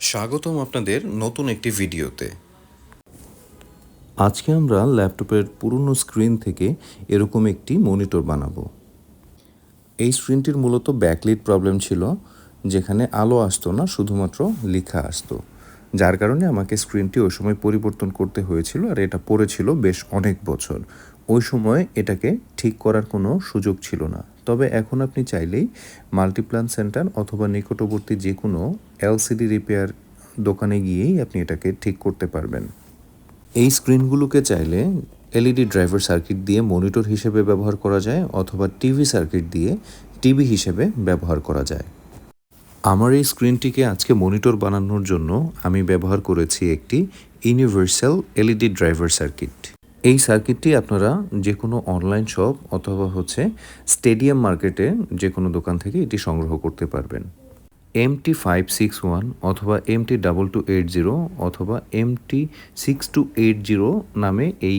স্বাগতম আপনাদের নতুন একটি ভিডিওতে। আজকে আমরা ল্যাপটপের পুরনো স্ক্রিন থেকে এরকম একটি মনিটর বানাবো। এই স্ক্রিনটির মূলত ব্যাকলিট প্রবলেম ছিল, যেখানে আলো আসতো না, শুধুমাত্র লেখা আসতো। যার কারণে আমাকে স্ক্রিনটি ওই সময় পরিবর্তন করতে হয়েছিল আর এটা পড়েছিল বেশ অনেক বছর। ওই সময় এটাকে ঠিক করার কোনো সুযোগ ছিল না। তবে এখন আপনি চাইলেই মাল্টিপ্লান সেন্টার অথবা নিকটবর্তী যে কোনো এলসিডি রিপেয়ার দোকানে গিয়েই আপনি এটাকে ঠিক করতে পারবেন। এই স্ক্রিনগুলোকে চাইলে এলইডি ড্রাইভার সার্কিট দিয়ে মনিটর হিসেবে ব্যবহার করা যায় অথবা টিভি সার্কিট দিয়ে টিভি হিসেবে ব্যবহার করা যায়। আমার এই স্ক্রিনটিকে আজকে মনিটর বানানোর জন্য আমি ব্যবহার করেছি একটি ইউনিভার্সাল এলইডি ড্রাইভার সার্কিট। এই সার্কিটটি আপনারা যে কোনো অনলাইন শপ অথবা হচ্ছে স্টেডিয়াম মার্কেটে যে কোনো দোকান থেকে এটি সংগ্রহ করতে পারবেন। এমটি ফাইভ সিক্স ওয়ান অথবা M T double two eight zero অথবা MT six two eight zero নামে এই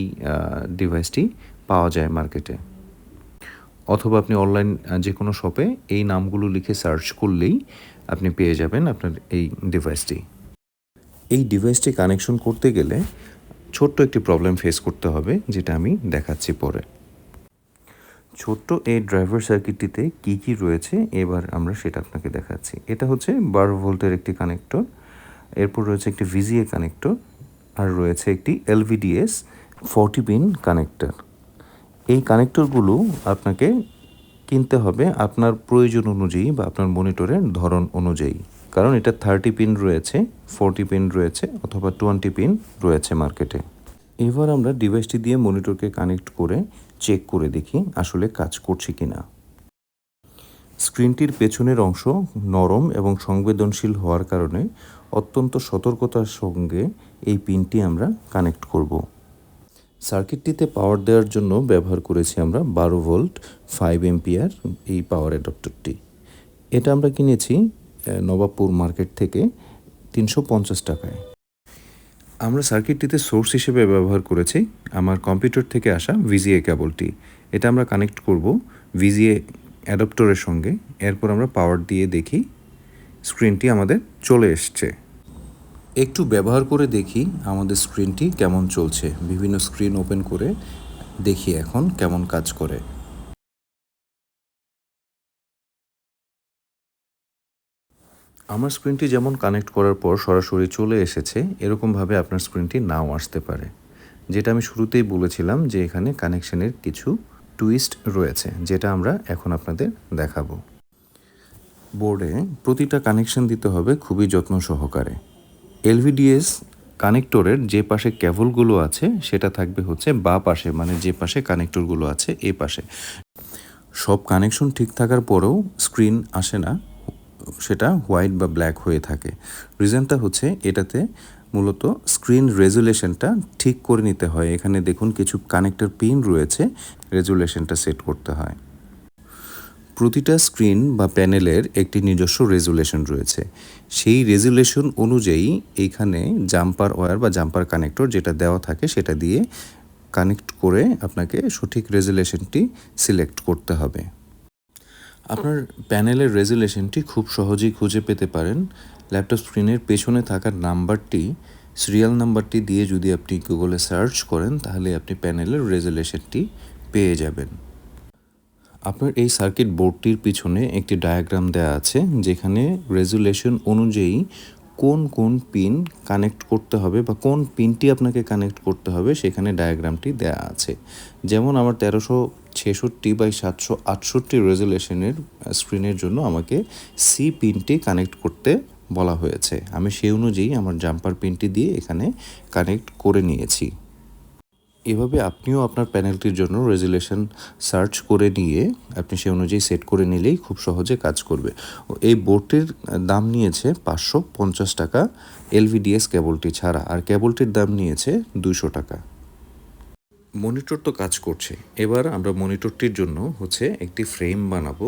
ডিভাইসটি পাওয়া যায় মার্কেটে। অথবা আপনি অনলাইন যে কোনো শপে এই নামগুলো লিখে সার্চ করলেই আপনি পেয়ে যাবেন আপনার এই ডিভাইসটি এই ডিভাইসটি কানেকশন করতে গেলে ছোট্ট একটি প্রবলেম ফেস করতে হবে, যেটা আমি দেখাচ্ছি পরে। ছোট্ট এই ড্রাইভার সার্কিটটিতে কি কি রয়েছে, এবার আমরা সেটা আপনাকে দেখাচ্ছি। এটা হচ্ছে বারো ভোল্টের একটি কানেক্টর এরপর রয়েছে একটি ভিজিএ কানেক্টর আর রয়েছে একটি এলভিডিএস ফর্টি পিন কানেক্টর এই কানেক্টরগুলো আপনাকে কিনতে হবে আপনার প্রয়োজন অনুযায়ী বা আপনার মনিটরের ধরন অনুযায়ী। কারণ এটা থার্টি পিন রয়েছে ফোরটি পিন রয়েছে অথবা টোয়েন্টি পিন রয়েছে মার্কেটে এবার আমরা ডিভাইসটি দিয়ে মনিটরকে কানেক্ট করে চেক করে দেখি আসলে কাজ করছে কি না স্ক্রিনটির পেছনের অংশ নরম এবং সংবেদনশীল হওয়ার কারণে অত্যন্ত সতর্কতার সঙ্গে এই পিনটি আমরা কানেক্ট করব। সার্কিটটিতে পাওয়ার দেওয়ার জন্য ব্যবহার করেছি আমরা বারো ভোল্ট ফাইভ এমপিয়ার এই পাওয়ার অ্যাডাপ্টারটি এটা আমরা কিনেছি নবাবপুর মার্কেট থেকে তিনশো পঞ্চাশ টাকায়। আমরা সার্কিটটিতে সোর্স হিসেবে ব্যবহার করেছি আমার কম্পিউটার থেকে আসা ভিজিএ কেবলটি এটা আমরা কানেক্ট করব ভিজিএ অ্যাডাপ্টরের সঙ্গে। এরপর আমরা পাওয়ার দিয়ে দেখি স্ক্রিনটি আমাদের চলে এসছে। একটু ব্যবহার করে দেখি আমাদের স্ক্রিনটি কেমন চলছে। বিভিন্ন স্ক্রিন ওপেন করে দেখি এখন কেমন কাজ করে। আমার স্ক্রিনটি যেমন কানেক্ট করার পর সরাসরি চলে এসেছে, এরকমভাবে আপনার স্ক্রিনটি নাও আসতে পারে। যেটা আমি শুরুতেই বলেছিলাম যে এখানে কানেকশনের কিছু টুইস্ট রয়েছে, যেটা আমরা এখন আপনাদের দেখাবো। বোর্ডে প্রতিটা কানেকশন দিতে হবে খুবই যত্ন সহকারে। এলভিডিএস কানেক্টরের যে পাশে কেবলগুলো আছে, সেটা থাকবে হচ্ছে বা পাশে মানে যে পাশে কানেক্টরগুলো আছে এই পাশে। সব কানেকশন ঠিক থাকার পরেও স্ক্রিন আসে না, সেটা হোয়াইট বা ব্ল্যাক হয়ে থাকে। রিজনটা হচ্ছে এটাতে মূলত স্ক্রিন রেজুলেশনটা ঠিক করে নিতে হয়। এখানে দেখুন কিছু কানেক্টর পিন রয়েছে, রেজুলেশনটা সেট করতে হয়। প্রতিটা স্ক্রিন বা প্যানেলের একটি নিজস্ব রেজুলেশন রয়েছে। সেই রেজুলেশন অনুযায়ী এইখানে জাম্পার ওয়্যার বা জাম্পার কানেক্টর যেটা দেওয়া থাকে সেটা দিয়ে কানেক্ট করে আপনাকে সঠিক রেজুলেশনটি সিলেক্ট করতে হবে। আপনার প্যানেলের রেজুলেশনটি খুব সহজেই খুঁজে পেতে পারেন। ল্যাপটপ স্ক্রিনের পেছনে থাকার নাম্বারটি, সিরিয়াল নাম্বারটি দিয়ে যদি আপনি গুগলে সার্চ করেন তাহলে আপনি প্যানেলের রেজুলেশনটি পেয়ে যাবেন। আপনার এই সার্কিট বোর্ডটির পিছনে একটি ডায়াগ্রাম দেওয়া আছে, যেখানে রেজুলেশন অনুযায়ী কোন কোন পিন কানেক্ট করতে হবে বা কোন পিনটি আপনাকে কানেক্ট করতে হবে, সেখানে ডায়াগ্রামটি দেওয়া আছে। যেমন আমার তেরোশো ছেষট্টি বাই সাতশো আটষট্টি রেজুলেশনের স্ক্রিনের জন্য আমাকে সি পিনটি কানেক্ট করতে বলা হয়েছে। আমি সেই অনুযায়ী আমার জাম্পার পিনটি দিয়ে এখানে কানেক্ট করে নিয়েছি। এভাবে আপনিও আপনার প্যানেলটির জন্য রেজুলেশন সার্চ করে নিয়ে আপনি সেই অনুযায়ী সেট করে নিলেই খুব সহজে কাজ করবে। এই বোর্ডটির দাম নিয়েছে পাঁচশো পঞ্চাশ টাকা এলভিডিএস কেবলটি ছাড়া, আর কেবলটির দাম নিয়েছে দুশো টাকা। মনিটর তো কাজ করছে। এবার আমরা মনিটরটির জন্য হচ্ছে একটি ফ্রেম বানাবো,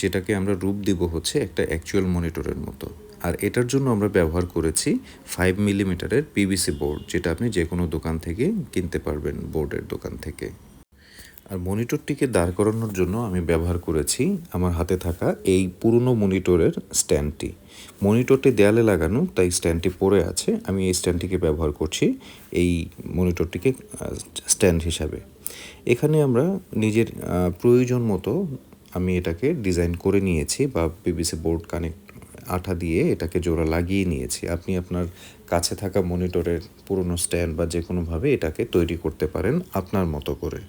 যেটাকে আমরা রূপ দিব হচ্ছে একটা অ্যাকচুয়াল মনিটরের মতো। আর এটার জন্য আমরা ব্যবহার করেছি ফাইভ মিলিমিটারের পিভিসি বোর্ড যেটা আপনি যে কোনো দোকান থেকে কিনতে পারবেন বোর্ডের দোকান থেকে। আর মনিটরটিকে দাঁড় করানোর জন্য আমি ব্যবহার করেছি আমার হাতে থাকা এই পুরনো মনিটরের স্ট্যান্ডটি। মনিটরটি দেয়ালে লাগানো, তাই স্ট্যান্ডটি পড়ে আছে। আমি এই স্ট্যান্ডটিকে ব্যবহার করছি এই মনিটরটিকে স্ট্যান্ড হিসাবে। এখানে আমরা নিজের প্রয়োজন মতো আমি এটাকে ডিজাইন করে নিয়েছি বা পিভিসি বোর্ড কানেক্ট আঠা দিয়ে এটাকে জোড়া লাগিয়ে নিয়েছি। আপনি আপনার কাছে থাকা মনিটরের পুরনো স্ট্যান্ড বা যে কোনোভাবে এটাকে তৈরি করতে পারেন আপনার মতো করে।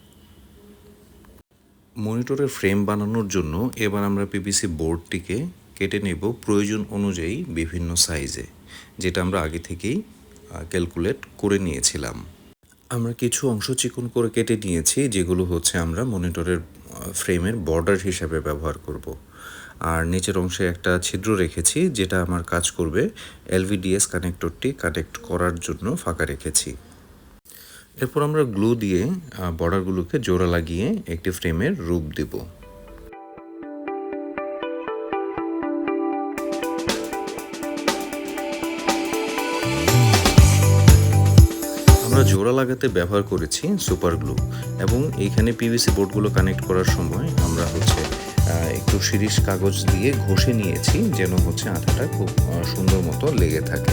মনিটরের ফ্রেম বানানোর জন্য এবার আমরা পিভিসি বোর্ডটিকে কেটে নেব প্রয়োজন অনুযায়ী বিভিন্ন সাইজে, যেটা আমরা আগে থেকেই ক্যালকুলেট করে নিয়েছিলাম। আমরা কিছু অংশ চিকন করে কেটে নিয়েছি, যেগুলো হচ্ছে আমরা মনিটরের ফ্রেমের বর্ডার হিসাবে ব্যবহার করব। আর নিচের অংশে একটা ছিদ্র রেখেছি, যেটা আমার কাজ করবে। এলভিডিএস কানেক্টরটি কানেক্ট করার জন্য ফাঁকা রেখেছি। এরপর আমরা গ্লু দিয়ে বর্ডারগুলোকে জোড়া লাগিয়ে একটি ফ্রেমের রূপ দেব। আমরা জোড়া লাগাতে ব্যবহার করেছি সুপার গ্লু এবং এইখানে পিভিসি বোর্ডগুলো কানেক্ট করার সময় আমরা হচ্ছে একটু শিরিষ কাগজ দিয়ে ঘষে নিয়েছি যেন হচ্ছে আঠাটা খুব সুন্দর মতো লেগে থাকে।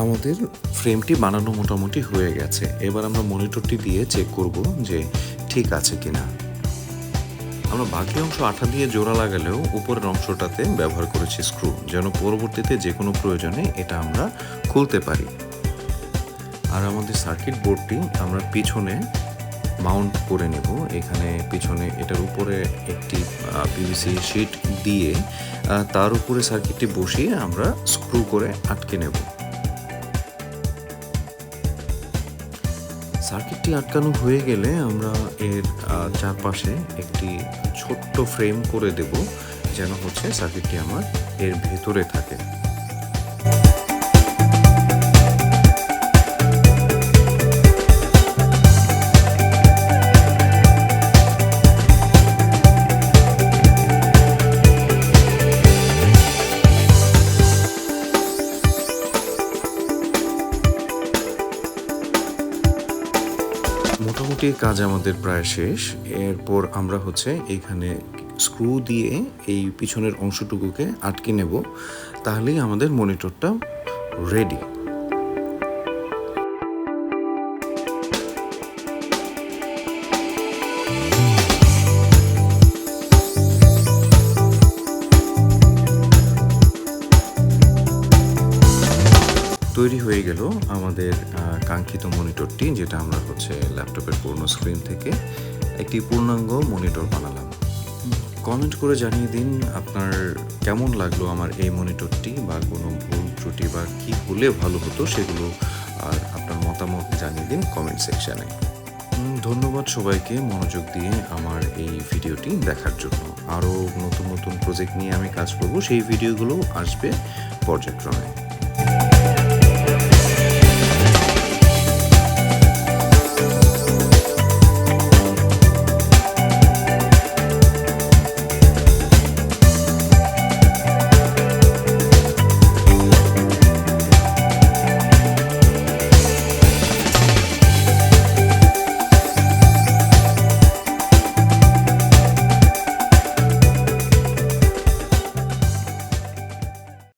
আমাদের ফ্রেমটি বানানো মোটামুটি হয়ে গেছে। এবার আমরা মনিটরটি দিয়ে চেক করব যে ঠিক আছে কিনা। আমরা বাকি অংশ আঠা দিয়ে জোড়া লাগালেও উপরের অংশটাতে ব্যবহার করেছি স্ক্রু যেন পরবর্তীতে যে কোনো প্রয়োজনে এটা আমরা খুলতে পারি। আর আমাদের সার্কিট বোর্ডটি আমরা পিছনে মাউন্ট করে নেব। এখানে পিছনে এটার উপরে একটি পিভিসি শিট দিয়ে তার উপরে সার্কিটটি বসিয়ে আমরা স্ক্রু করে আটকে নেব। সার্কিটটি আটকানো হয়ে গেলে আমরা এর চারপাশে একটি ছোট্ট ফ্রেম করে দেব, যেন হচ্ছে সার্কিটটি আমার এর ভেতরে থাকে। মোটামুটি কাজ আমাদের প্রায় শেষ। এরপর আমরা হচ্ছে এখানে স্ক্রু দিয়ে এই পিছনের অংশটুকুকে আটকে নেব। তাহলেই আমাদের মনিটরটা রেডি হয়ে গেল আমাদের কাঙ্ক্ষিত মনিটরটি, যেটা আমরা হচ্ছে ল্যাপটপের পূর্ণ স্ক্রিন থেকে একটি পূর্ণাঙ্গ মনিটর বানালাম। কমেন্ট করে জানিয়ে দিন আপনার কেমন লাগল আমার এই মনিটরটি বা কোনো ভুল ত্রুটি বা কী হলে ভালো হতো সেগুলো, আর আপনার মতামত জানিয়ে দিন কমেন্ট সেকশানে ধন্যবাদ সবাইকে মনোযোগ দিয়ে আমার এই ভিডিওটি দেখার জন্য। আরও নতুন নতুন প্রজেক্ট নিয়ে আমি কাজ করব, সেই ভিডিওগুলো আসবে পর্যায়ক্রমে।